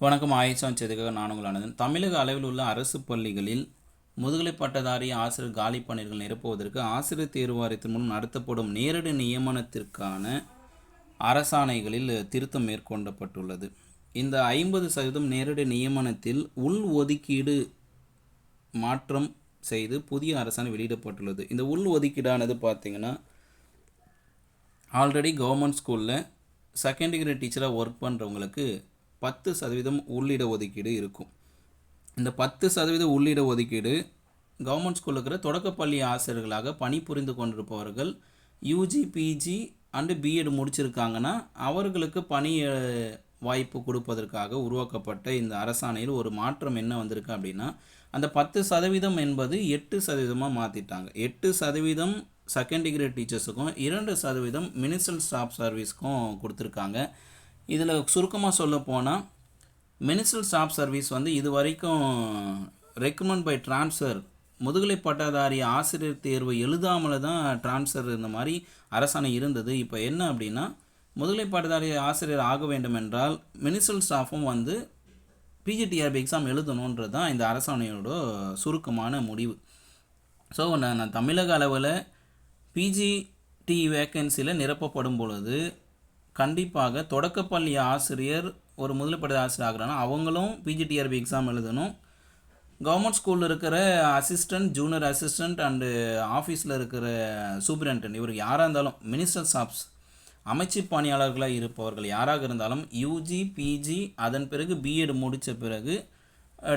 வணக்கம். ஆயிஷான் செய்திக்காக நான் உங்கள் தமிழக அளவில் உள்ள அரசு பள்ளிகளில் முதுகலை பட்டதாரி ஆசிரியர் காலி பணிகள் நிரப்புவதற்கு ஆசிரியர் தேர்வு வாரியத்தின் மூலம் நடத்தப்படும் நேரடி நியமனத்திற்கான அரசாணைகளில் திருத்தம் மேற்கொள்ளப்பட்டுள்ளது இந்த ஐம்பது சதவீதம் நேரடி நியமனத்தில் உள் ஒதுக்கீடு மாற்றம் செய்து புதிய அரசாணை வெளியிடப்பட்டுள்ளது. இந்த உள் ஒதுக்கீடானது பார்த்திங்கன்னா ஆல்ரெடி கவர்மெண்ட் ஸ்கூலில் செகண்ட் டிகிரி டீச்சராக ஒர்க் பண்ணுறவங்களுக்கு பத்து சதவீதம் உள்ளிட ஒதுக்கீடு இருக்கும். இந்த பத்து சதவீத உள்ளிட ஒதுக்கீடு கவர்மெண்ட் ஸ்கூலில் இருக்கிற தொடக்கப்பள்ளி ஆசிரியர்களாக பணிபுரிந்து கொண்டிருப்பவர்கள் UG PG and B Ed முடிச்சிருக்காங்கன்னா அவர்களுக்கு பணி வாய்ப்பு கொடுப்பதற்காக உருவாக்கப்பட்ட இந்த அரசாணையில் ஒரு மாற்றம் என்ன வந்திருக்கு அப்படின்னா அந்த பத்து சதவீதம் என்பது எட்டு சதவீதமாக மாற்றிட்டாங்க எட்டு சதவீதம் செகண்ட் டிகிரி டீச்சர்ஸுக்கும் இரண்டு சதவீதம் மினிஸ்ட்ரல் ஸ்டாஃப் சர்வீஸ்க்கும் கொடுத்துருக்காங்க. இதில் சுருக்கமாக சொல்ல போனால் மினிஸ்ட்ரல் ஸ்டாஃப் சர்வீஸ் வந்து இது வரைக்கும் ரெக்கமெண்ட் பை ட்ரான்ஸ்ஃபர் முதுகலை பட்டதாரி ஆசிரியர் தேர்வு எழுதாமல் தான் ட்ரான்ஸ்ஃபர் இந்த மாதிரி அரசாணை இருந்தது. இப்போ என்ன அப்படின்னா முதுகலை பட்டதாரி ஆசிரியர் ஆக வேண்டும் என்றால் மினிஸ்ட்ரல் ஸ்டாஃபும் வந்து பிஜிடிஆர்பி எக்ஸாம் எழுதணுன்றது தான் இந்த அரசாணையோட சுருக்கமான முடிவு. ஸோ நான் நான் தமிழக அளவில் பிஜிடி வேக்கன்சியில் நிரப்பப்படும் பொழுது கண்டிப்பாக தொடக்கப்பள்ளி ஆசிரியர் ஒரு முதல்பட்ட ஆசிரியர் ஆகிறாங்கன்னா அவங்களும் பிஜிடிஆர்பி எக்ஸாம் எழுதணும். கவர்மெண்ட் ஸ்கூலில் இருக்கிற அசிஸ்டன்ட் ஜூனியர் அசிஸ்டன்ட் அண்டு ஆஃபீஸில் இருக்கிற சூப்ரண்டன்ட் இவருக்கு யாராக இருந்தாலும் மினிஸ்டர் ஸ்டாஃப்ஸ் அமைச்சு பணியாளர்களாக இருப்பவர்கள் யாராக இருந்தாலும் யூஜி பிஜி அதன் பிறகு பிஎட் முடித்த பிறகு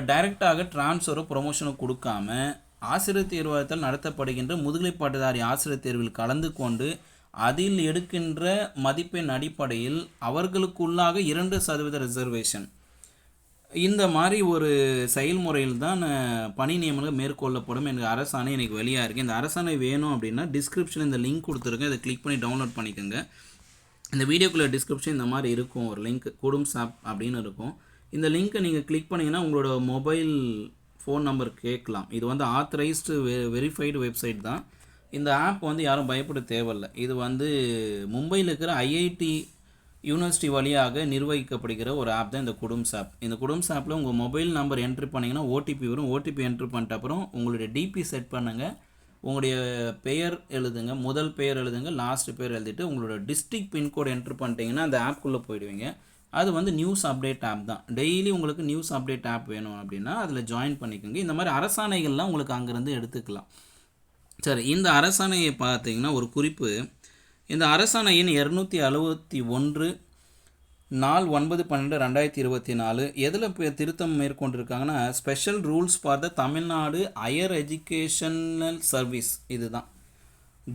டைரெக்டாக ட்ரான்ஸ்ஃபரோ ப்ரொமோஷனோ கொடுக்காம ஆசிரியர் தேர்வாயத்தால் நடத்தப்படுகின்ற முதுகலை பட்டதாரி ஆசிரியர் தேர்வில் கலந்து கொண்டு அதில் எடுக்கின்ற மதிப்பெண் அடிப்படையில் அவர்களுக்குள்ளாக இரண்டு சதவீத ரிசர்வேஷன் இந்த மாதிரி ஒரு செயல்முறையில் தான் பணி நியமனங்கள் மேற்கொள்ளப்படும் எனக்கு அரசாணை எனக்கு வெளியாக இருக்குது இந்த அரசாணை வேணும் அப்படின்னா டிஸ்கிரிப்ஷன் இந்த லிங்க் கொடுத்துருக்கேன் இதை கிளிக் பண்ணி டவுன்லோட் பண்ணிக்கோங்க. இந்த வீடியோக்குள்ளே டிஸ்கிரிப்ஷன் இந்த மாதிரி இருக்கும். ஒரு லிங்க் குடும் சாப் அப்படின்னு இருக்கும். இந்த லிங்க்கை நீங்கள் கிளிக் பண்ணிங்கன்னா உங்களோட மொபைல் ஃபோன் நம்பர் கேட்கலாம். இது வந்து ஆத்தரைஸ்டு வெ வெரிஃபைடு வெப்சைட் தான். இந்த ஆப் வந்து யாரும் பயப்பட தேவையில்லை. இது வந்து மும்பையில் இருக்கிற ஐஐடி யூனிவர்சிட்டி வழியாக நிர்வகிக்கப்படுகிற ஒரு ஆப் தான் இந்த குடும்ஸ் ஆப் இந்த குடும்ஸ் ஆப்பில் உங்கள் மொபைல் நம்பர் என்ட்ரி பண்ணிங்கன்னா ஓடிபி வரும். ஓடிபி என்ட்ரி பண்ணிட்ட அப்புறம் உங்களுடைய டிபி செட் பண்ணுங்கள் உங்களுடைய பெயர் எழுதுங்க. முதல் பெயர் எழுதுங்க. லாஸ்ட் பெயர் எழுதிட்டு உங்களோட டிஸ்ட்ரிக்ட் பின்கோடு என்ட்ரு பண்ணிட்டீங்கன்னா அந்த ஆப்குள்ளே போயிடுவீங்க. அது வந்து நியூஸ் அப்டேட் ஆப் தான். டெய்லி உங்களுக்கு நியூஸ் அப்டேட் ஆப் வேணும் அப்படின்னா அதில் ஜாயின் பண்ணிக்கோங்க. இந்த மாதிரி அரசாணைகள்லாம் உங்களுக்கு அங்கேருந்து எடுத்துக்கலாம். சரி இந்த அரசாணையை பார்த்தீங்கன்னா ஒரு குறிப்பு. இந்த அரசாணையின் இரநூத்தி அறுபத்தி ஒன்று நாள் ஒன்பது பன்னெண்டு ரெண்டாயிரத்தி இருபத்தி நாலு. எதில் இப்போ திருத்தம் மேற்கொண்டிருக்காங்கன்னா special rules for the Tamil Nadu higher educational service இதுதான்.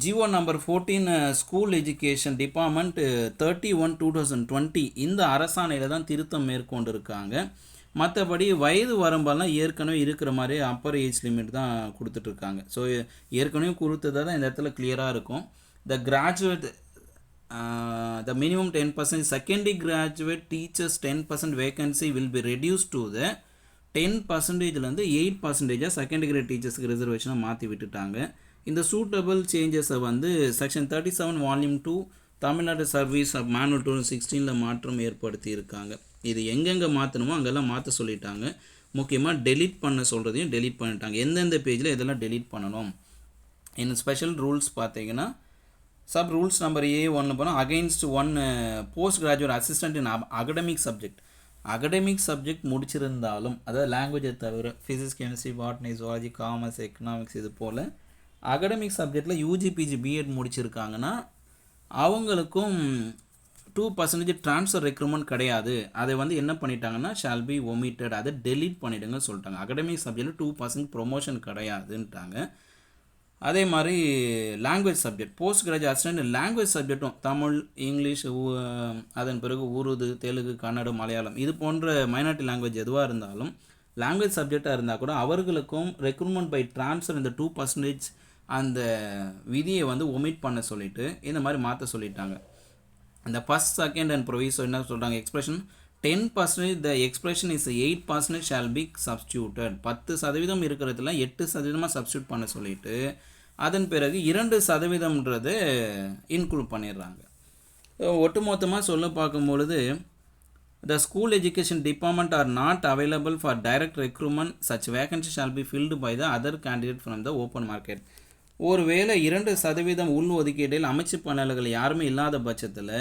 GO number fourteen school education department thirty one two thousand twenty இந்த அரசாணையில் தான் திருத்தம் மேற்கொண்டிருக்காங்க. மற்றபடி வயது வரம்பெல்லாம் ஏற்கனவே இருக்கிற மாதிரி அப்பர் ஏஜ் லிமிட் தான் கொடுத்துட்ருக்காங்க. ஸோ ஏற்கனவே கொடுத்ததா தான் இந்த இடத்துல கிளியராக இருக்கும். The graduate the minimum ten percent secondary graduate teachers ten percent vacancy will be reduce to the ten பர்சன்டேஜ்லேருந்து eight பர்சன்டேஜாக செகண்ட் கிரேட் டீச்சர்ஸ்க்கு ரிசர்வேஷனை மாற்றி விட்டுட்டாங்க. இந்த சூட்டபிள் சேஞ்சஸை வந்து section thirty seven volume two Tamil Nadu service of manual two சிக்ஸ்டீனில் மாற்றம் ஏற்படுத்தி இருக்காங்க. இது எங்கெங்கே மாற்றணுமோ அங்கெல்லாம் மாற்ற சொல்லிட்டாங்க. முக்கியமாக டெலீட் பண்ண சொல்கிறதையும் டெலீட் பண்ணிட்டாங்க. எந்தெந்த பேஜில் இதெல்லாம் டெலீட் பண்ணணும்? இன்னும் ஸ்பெஷல் ரூல்ஸ் பார்த்தீங்கன்னா சப் ரூல்ஸ் நம்பர் ஏ ஒன்று போனால் against one post graduate assistant in academic subject academic subject முடிச்சிருந்தாலும் அதாவது லாங்குவேஜை தவிர physics chemistry botany zoology commerce economics இது போல் அகடமிக் சப்ஜெக்டில் யூஜிபிஜி பிஎட் முடிச்சிருக்காங்கன்னா அவங்களுக்கும் டூ பர்சன்டேஜ் ட்ரான்ஸ்ஃபர் ரெக்ரூட்மெண்ட் கிடையாது. அதை வந்து என்ன பண்ணிட்டாங்கன்னா ஷால் பி ஒமிட்டட் அதை டெலீட் பண்ணிடுங்கன்னு சொல்லிட்டாங்க. அகடமிக் சப்ஜெக்டில் டூ பர்சன்ட் ப்ரொமோஷன் கிடையாதுன்ட்டாங்க. அதே மாதிரி language subject post graduate assistant language சப்ஜெக்ட்டும் Tamil English அதன் பிறகு உருது தெலுங்கு கன்னடம் மலையாளம் இது போன்ற மைனாரிட்டி லாங்குவேஜ் எதுவாக இருந்தாலும் லாங்குவேஜ் சப்ஜெக்டாக இருந்தால் கூட அவர்களுக்கும் ரெக்ரூட்மெண்ட் பை ட்ரான்ஸ்ஃபர் இந்த டூ பர்சன்டேஜ் அந்த விதியை வந்து ஒமிட் பண்ண சொல்லிட்டு இந்த மாதிரி மாற்ற சொல்லிட்டாங்க. இந்த ஃபஸ்ட் செகண்ட் அண்ட் ப்ரொவிசோ என்ன சொல்கிறாங்க expression ten percentage the expression is eight percentage shall be substituted பத்து சதவீதம் இருக்கிறதுல எட்டு சதவீதமாக சப்ஸ்டியூட் பண்ண சொல்லிட்டு அதன் பிறகு இரண்டு சதவீதம்ன்றது இன்க்ளூட் பண்ணிடுறாங்க. ஒட்டுமொத்தமாக சொல்ல பார்க்கும் பொழுது school education education are not not for direct direct such vacancy shall be filled by the other candidate from from the open ஒருவேளை இரண்டு சதவீதம் உள் ஒதுக்கீட்டில் அமைச்சு பணியாளர்கள் யாருமே இல்லாத பட்சத்தில்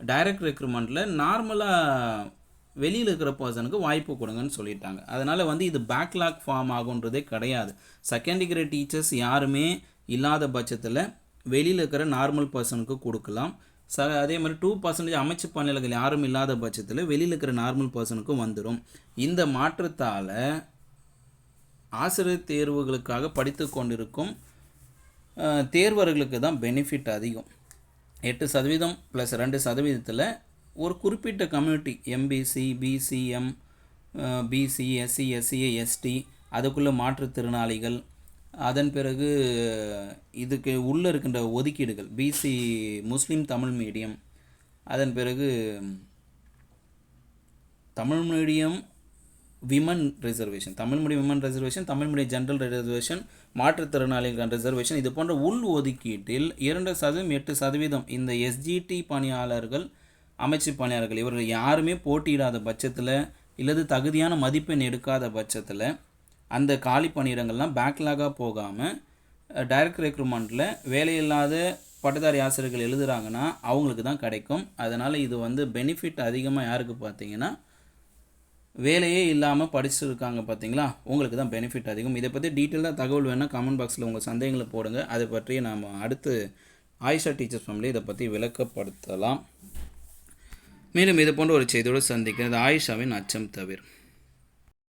டைரக்ட் ரெக்ரூட்மெண்ட்டில் நார்மலாக வெளியில் இருக்கிற பர்சனுக்கு வாய்ப்பு கொடுங்கன்னு சொல்லிட்டாங்க. அதனால் வந்து இது பேக்லாக் ஃபார்ம் ஆகுன்றதே கிடையாது. செகண்ட் டிகிரி டீச்சர்ஸ் யாருமே இல்லாத பட்சத்தில் வெளியில் இருக்கிற நார்மல் பர்சனுக்கு கொடுக்கலாம். ச அதே மாதிரி டூ பர்சன்டேஜ் அமைச்சு பணியாளர்கள் யாரும் இல்லாத பட்சத்தில் வெளியில் இருக்கிற நார்மல் பர்சனுக்கும் வந்துடும் இந்த மாற்றத்தால் ஆசிரியர் தேர்வுகளுக்காக படித்து கொண்டிருக்கும் தேர்வர்களுக்கு தான் பெனிஃபிட் அதிகம். எட்டு சதவீதம் ப்ளஸ் ரெண்டு சதவீதத்தில் ஒரு குறிப்பிட்ட community MBC BCM BC SC SCA ST அதுக்குள்ளே மாற்றுத்திறனாளிகள் அதன் பிறகு இதுக்கு உள்ளே இருக்கின்ற ஒதுக்கீடுகள் பிசி முஸ்லீம் தமிழ் மீடியம் அதன் பிறகு தமிழ் மீடியம் விமன் ரிசர்வேஷன். தமிழ்மொழி விமன் ரிசர்வேஷன் தமிழ்மொழி ஜென்ரல் ரிசர்வேஷன் மாற்றுத்திறனாளிகள் ரிசர்வேஷன். இது போன்ற உள் ஒதுக்கீட்டில் இரண்டு சதவீதம் எட்டு சதவீதம் இந்த எஸ்ஜிடி பணியாளர்கள் அமைச்சு பணியாளர்கள் இவர்கள் யாருமே போட்டியிடாத பட்சத்தில் இல்லது தகுதியான மதிப்பெண் எடுக்காத பட்சத்தில் அந்த காலி பணியிடங்கள்லாம் பேக்லாகாக போகாமல் டைரக்ட் ரெக்ரூட்மெண்ட்டில் வேலையில்லாத பட்டதாரி ஆசிரியர்கள் எழுதுகிறாங்கன்னா அவங்களுக்கு தான் கிடைக்கும். அதனால் இது வந்து பெனிஃபிட் அதிகமாக யாருக்கு பார்த்தீங்கன்னா வேலையே இல்லாமல் படிச்சிருக்காங்க பார்த்தீங்களா உங்களுக்கு தான் பெனிஃபிட் அதிகம். இதை பற்றி டீட்டெயிலாக தகவல் வேணால் கமெண்ட் பாக்ஸில் உங்கள் சந்தேகங்களை போடுங்க. அதை பற்றி நாம் அடுத்து ஆயிஷா டீச்சர்ஸ் ஃபேமிலி இதை பற்றி விளக்கப்படுத்தலாம். மேலும் இது போன்ற ஒரு செய்தியோடு சந்திக்கிறது ஆயிஷாவின் அச்சம் தவிர.